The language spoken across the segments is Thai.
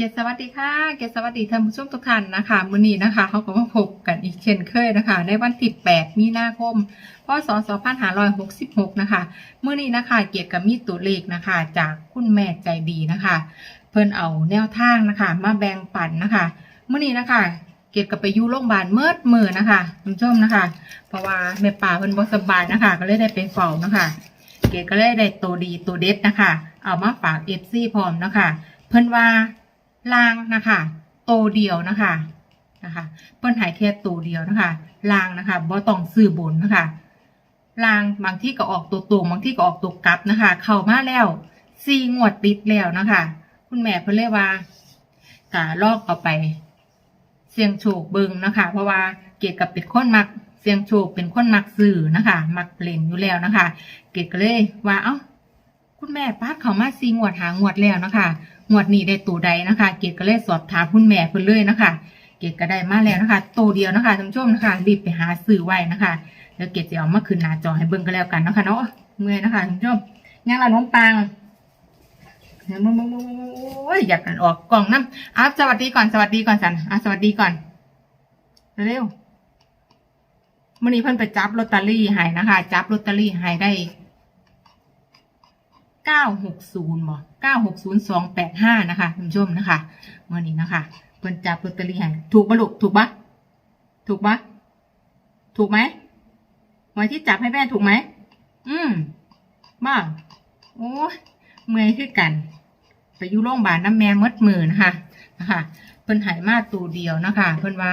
เกศสวัสดีค่ะ เกศสวัสดีท่านผู้ชมทุกท่านนะคะมื้อนี้นะคะเขาก็มาพบกันอีกเช่นเคยนะคะ ในวันที่ 8 มีนาคม พศ 2566 นะคะมื้อนี้นะคะเกียรติกับมีตัวเลขนะคะ จากคุณแม่ใจดีนะคะ เพิ่นเอาแนวทางนะคะ มาแบ่งปันนะคะมื้อนี้นะคะ เกียรติกับไปอยู่โรงพยาบาลเมิดมือนะคะคุณผู้ชมนะคะ เพราะว่าแม่ป่าเพิ่นบ่สบายนะคะ ก็เลยได้ไปเฝ้านะคะ เกดก็เลยได้ตัวดีตัวเด็ดนะคะ เอามาฝากเอฟซีพร้อมนะคะ เพิ่นว่า ลางนะคะโตเดียวนะคะนะคะเพิ่นหายแค่ตัวเดียวนะคะลางนะคะบ่ต้องซื้อบนนะคะลางบางที่ก็ออกตัวตรงบางที่ก็ออกตัวกลับนะคะ เข้ามาแล้วซีงวดติดแล้วนะคะ คุณแม่เพิ่นเลยกว่ากะลอกเอาไป เสียงโชคเบิงนะคะ เพราะว่าเกดกับเป็นคนมักเสียงโชคเป็นคนมักสื่อนะคะ มักเล่นอยู่แล้วนะคะ เกดก็เลยว่าเอ้า คุณแม่ป้ดเขามาซีงวดหางวดแล้วนะคะงวดนี้ได้ตัวใดนะคะ เกดก็เลยสอบถามคุณแม่เพิ่นเลยนะคะ เกดก็ได้มาแล้วนะคะตัวเดียวนะคะท่านผู้ชมนะคะรีบไปหาซื้อไว้นะคะแล้วเกดจะเอามาคืนหน้าจอให้เบิ่งก็แล้วกันนะคะเนาะเมื่อนะคะท่านผู้ชมงานละน้องปังโอ้ยอยากกันออกกล่องน้ำอ้าสวัสดีก่อนสวัสดีก่อนสันอ้าสวัสดีก่อนเร็วเมื่อนี้เพิ่นไปจับลอตเตอรี่หายนะคะ จับลอตเตอรี่หายได้ 960บ่960285 นะคะคุณผู้ชมนะคะเมื่อนี้นะคะเพิ่นจับลอตเตอรี่ให้ถูกปะลูกถูกปะถูกปะถูกไหมหวยที่จับให้แม่ถูกไหมอืมบ้าโอ้เมื่อยขึ้นกัน ไปอยู่โรงพาบาลน้ำแม่มดมือนะคะนะคะเพิ่นหายมาตัวเดียวนะคะ เพิ่นว่า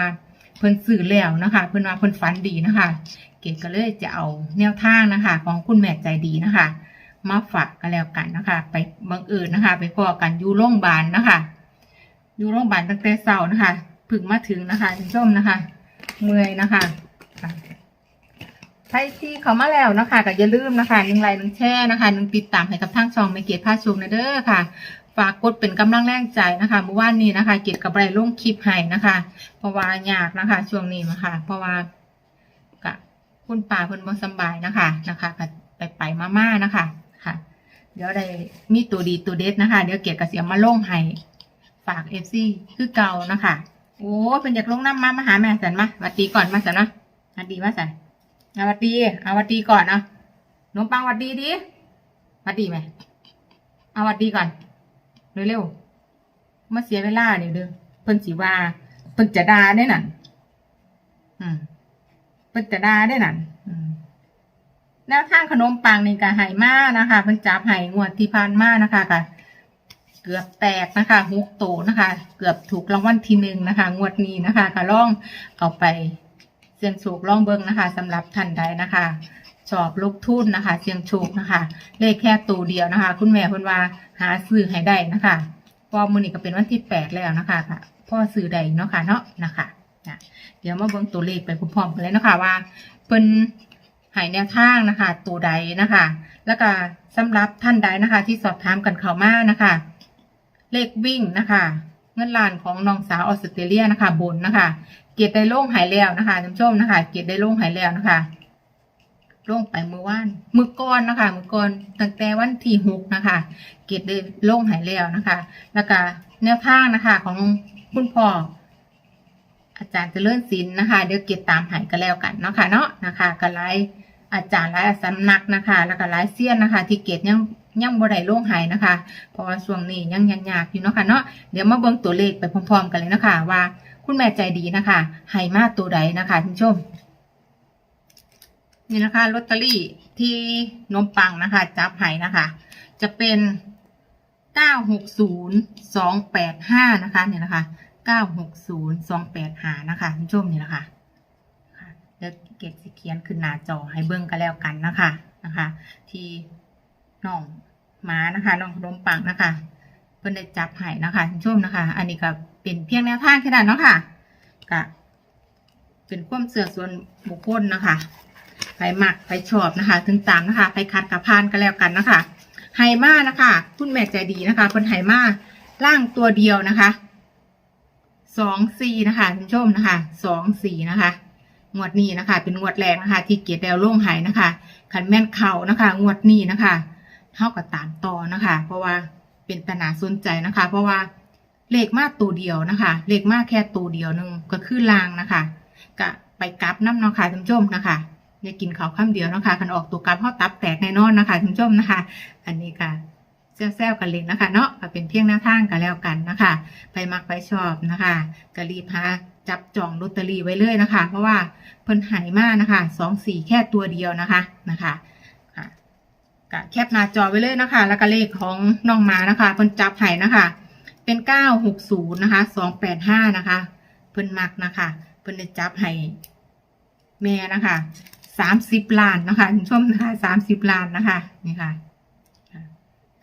เพิ่นสื่อแล้วนะคะ เพิ่นว่าเพิ่นฝันดีนะคะ เกดก็เลยจะเอาแนวทางนะคะ ของคุณแม่ใจดีนะคะ มาฝากกันแล้วกันนะคะ ไปบังเอิญนะคะ ไปพอกันอยู่โรงพยาบาลนะคะ อยู่โรงพยาบาลตั้งแต่เช้านะคะเพึ่งมาถึงนะคะคุณผู้ชมนะคะ เมื่อยนะคะใครที่เขามาแล้วนะคะก็อย่าลืมนะคะหนึ่งไลค์หนึ่งแชร์นะคะหนึ่งติดตามให้กับทางช่องไม่เกียรติพาชมนะเด้อค่ะฝากกดเป็นกำลังแรงใจนะคะเมื่อวานนี้นะคะ เกียรติกับไรลงคลิปให้นะคะ เพราะว่ายากนะคะ ช่วงนี้นะคะเพราะว่ากะคุณป่าเพิ่นบ่สบายนะคะนะคะก็ไปไปมาม่านะคะ ค่ะ เดี๋ยวได้มีตัวดีตัวเด็ดนะคะ เดี๋ยวเกียรติกเสียมาลงให้ฝากเอฟซีคือเก่านะคะ โอ้เป็นอยากลงน้ำมามาหาแม่สันมาวัดดีก่อนมาสันนะวัดดีมาสันเอาวัดดีเอาวัดดีก่อนเนาะนมปังวัดดีดิวัดดีไหมเอาวัดดีก่อนเร็วๆมาเสียเวลาเดี๋ยวเด้อเพิ่นสิว่าเพิ่นจะด่าได้นั่นอืมเพิ่นจะด่าได้นั่น แนวทางขนมปังนี่ก็ไห่มานะคะเพิ่นจับไห่งวดที่ผ่านมานะคะก็เกือบแตกนะคะฮุกโตนะคะ เกือบถูกรางวัลที่หนึ่งนะคะ งวดนี้นะคะก็ล่องเอาไปเสี่ยงโชคล่องเบิ้งนะคะสำหรับท่านใดนะคะชอบลูกทุนนะคะ เสี่ยงโชคนะคะ เลขแค่ตัวเดียวนะคะ คุณแม่เพิ่นว่าหาซื้อให้ได้นะคะเพอมื้อนี้ก็เป็นวันที่แปดแล้วนะคะค่ะพ่อซื้อได้เนาะค่ะเนาะนะคะเดี๋ยวมาเบิ่งตัวเลขไปพร้อมๆกันเลยนะคะว่าเพิ่น หายแนวทางนะคะตัวใดนะคะ แล้วก็สำหรับท่านใดนะคะ ที่สอบถามกันเข้ามานะคะ เลขวิ่งนะคะ เงินล้านของน้องสาวออสเตรเลียนะคะบนนะคะ เกียรติได้โล่งหายแล้วนะคะท่านผู้ชมนะคะ เกียรติได้โล่งหายแล้วนะคะโล่งไปเมื่อวานมือก่อนนะคะมือก่อนตั้งแต่วันที่หกนะคะเกียรติได้โล่งหายแล้วนะคะ แล้วก็แนวทางนะคะของคุณพ่ออาจารย์เจริญศิลป์นนะคะ เดี๋ยวเก็บตามหายกันแล้วกันเนาะค่ะเนาะนะคะก็ไลฟ์ อาจารย์ไลฟ์สำนักนะคะ แล้วก็ไลฟ์เซียนนะคะ ที่เกตยังยังบ่ได้ลงหายนะคะ เพราะว่าช่วงนี้ยังยังยากอยู่เนาะค่ะเนาะเดี๋ยวมาเบิ่งตัวเลขไปพร้อมๆ กันเลยนะคะ ว่าคุณแม่ใจดีนะคะให้มาตัวใดนะคะท่านผู้ชมนี่นะคะลอตเตอรี่ที่นมปังนะคะ จับให้นะคะ จะเป็นเก้าหกศูนย์สองแปดห้านะคะเนี่ยนะคะเก้าหกศูนย์สองแปดหานะคะคุณผู้ชมนี่นะคะค่ะ เดี๋ยวเกตสิเขียนขึ้นหน้าจอให้เบิ่งกันแล้วกันนะคะนะคะ ที่น้องหมานะคะน้องขนมปังนะคะเพิ่นได้จับให้นะคะชมนะคะ อันนี้ก็เป็นเพียงแนวทางแค่นั้นเนาะค่ะก็เป็นความเสื่อส่วนบุคคลนะคะไปหมักไปชอบนะคะ ถึงตามนะคะไปคัดกับพานกันแล้วกันนะคะไฮมานะคะคุณแม่ใจดีนะคะเพิ่นไฮมาล่างตัวเดียวนะคะสองสี่นะคะคุณผู้ชมนะคะสองสี่นะคะ งวดนี้นะคะ เป็นงวดแรกนะคะ ที่เกียรติแดวโล่งหายนะคะขันแม่นเข่านะคะ งวดนี้นะคะเท่ากับตามต่อนะคะ เพราะว่าเป็นตนาสนใจนะคะ เพราะว่าเลขมากตัวเดียวนะคะ เลขมากแค่ตัวเดียวนึงก็คือลางนะคะก็ไปกลับน้ำเนาะค่ะท่านผู้ชมนะคะอย่ากินเขาข้ามเดียวนะคะคันออกตัวกลับเฮาตับแตกแน่นอนนะคะท่านผู้ชมนะคะ อันนี้ค่ะ แซวๆกันเล่นนะคะเนาะก็เป็นเพียงหน้าทางกันแล้วกันนะคะ ไปมักไปชอบนะคะก็รีบหาจับจองลอตเตอรี่ไว้เลยนะคะ เพราะว่าเพิ่นหายมากนะคะสองสี่แค่ตัวเดียวนะคะนะคะค่ะก็แคปหน้าจอไว้เลยนะคะ แล้วก็เลขของน้องมานะคะเพิ่นจับไห้นะคะ เป็นเก้าหกศูนย์นะคะสองแปดห้านะคะเพิ่นมักนะคะเพิ่นได้จับให้แม่นะคะสามสิบล้านนะคะคุณผู้ชมนะคะสามสิบล้านนะคะนี่ค่ะ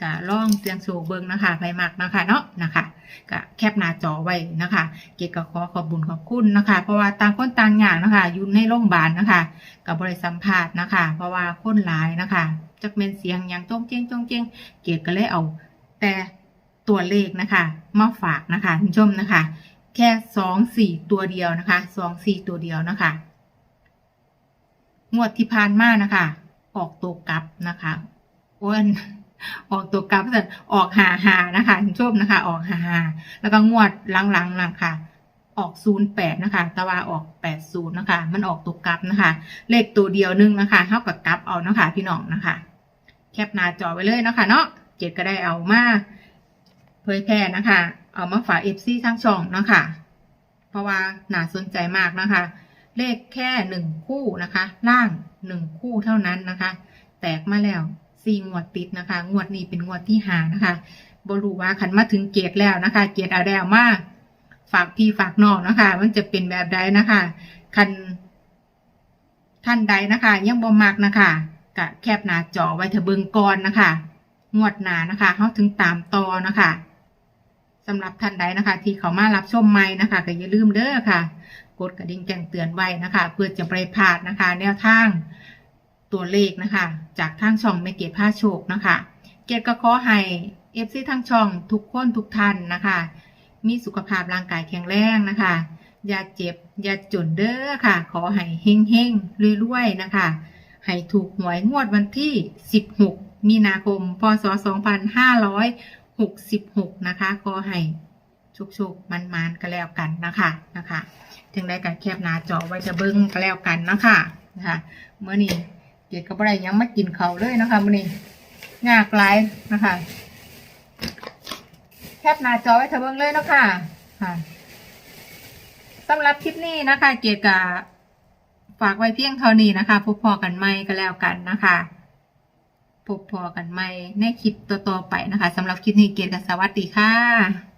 กะล่องเสียงโชว์เบิงนะคะไปมักนะคะเนาะนะคะกะแคปหน้าจอไว้นะคะ เกียรติขอขอบบุญขอบคุณนะคะ เพราะว่าต่างคนต่างอย่างนะคะอยู่ในโรงพยาบาลนะคะ กับบริสัมภาษณ์นะคะ เพราะว่าคนหลายนะคะจักเมนเสียงอย่างจ้องเจ้งจ้องเจ้งเกียรติก็เลยเอา แต่ตัวเลขนะคะมาฝากนะคะคุณผู้ชมนะคะ แค่สองสี่ตัวเดียวนะคะสองสี่ตัวเดียวนะคะงวดที่ผ่านมานะคะ ออกตัวกลับนะคะอ้วน ออกตัวกลับเสร็จออกหาหานะคะคุณชมนะคะ ออกหาหาแล้วก็งวดหลังๆนะคะออกศูนย์แปดนะคะต่ว่าออกแปดศูนย์นะคะ มันออกตัวกลับนะคะ เลขตัวเดียวนึงนะคะ เท่ากับกลับเอานะคะ พี่น้องนะคะ แคปหน้าจอไว้เลยนะคะเนาะเจ็ดก็ได้เอามาเผยแพร่นะคะ เอามาฝากเอฟซีทั้งช่องนะคะ เพราะว่าน่าสนใจมากนะคะ เลขแค่หนึ่งคู่นะคะ ล่างหนึ่งคู่เท่านั้นนะคะ แตกมาแล้ว สี่งวดติดนะคะ งวดนี้เป็นงวดที่หานะคะบรูว่าขันมาถึงเกตแล้วนะคะ เกตอาแล้วมาฝากพี่ฝากน้องนะคะ มันจะเป็นแบบใดนะคะคันท่านใดนะคะ ยังบ่มักนะคะกะแคบหน้าจอไว้เถอะเบิงก่อนนะคะ งวดหนานะคะเขาถึงตามต่อนะคะสำหรับท่านใดนะคะ ที่เขามารับชมใหม่นะคะก็อย่าลืมเด้อค่ะ กดกระดิ่งแจ้งเตือนไว้นะคะ เพื่อจะไปพลาดนะคะ แนวทาง ตัวเลขนะคะ จากทางช่องไม่เกตผ้าโชคนะคะ เกตก็ขอให้เอฟซีทางช่องทุกคนทุกท่านนะคะ มีสุขภาพร่างกายแข็งแรงนะคะ อย่าเจ็บ อย่าจนเด้อค่ะ ขอให้เฮงเฮงๆรวยๆนะคะ ให้ถูกหวยงวดวันที่ 16 มีนาคม พศ 2566 นะคะ ขอให้ชุกๆมันๆก็แล้วกันนะคะนะคะจึงได้การแคบหน้าจอไว้จะเบิ้งก็แล้วกันนะคะนะคะเมื่อนี้ เกียรติกับอะไรยังไม่กินเขาเลยนะคะมื่อนี้ยากหลายนะคะ แคบหน้าจอไว้เธอเบิ้งเลยนะคะค่ะสำหรับคลิปนี้นะคะ เกียกับฝากไว้เพียงเท่านี้นะคะพบพอกันใหม่ก็แล้วกันนะคะพบพอกันใหม่ในคลิปต่อๆไปนะคะสำหรับคลิปนี้เกียกับสวัสดีค่ะ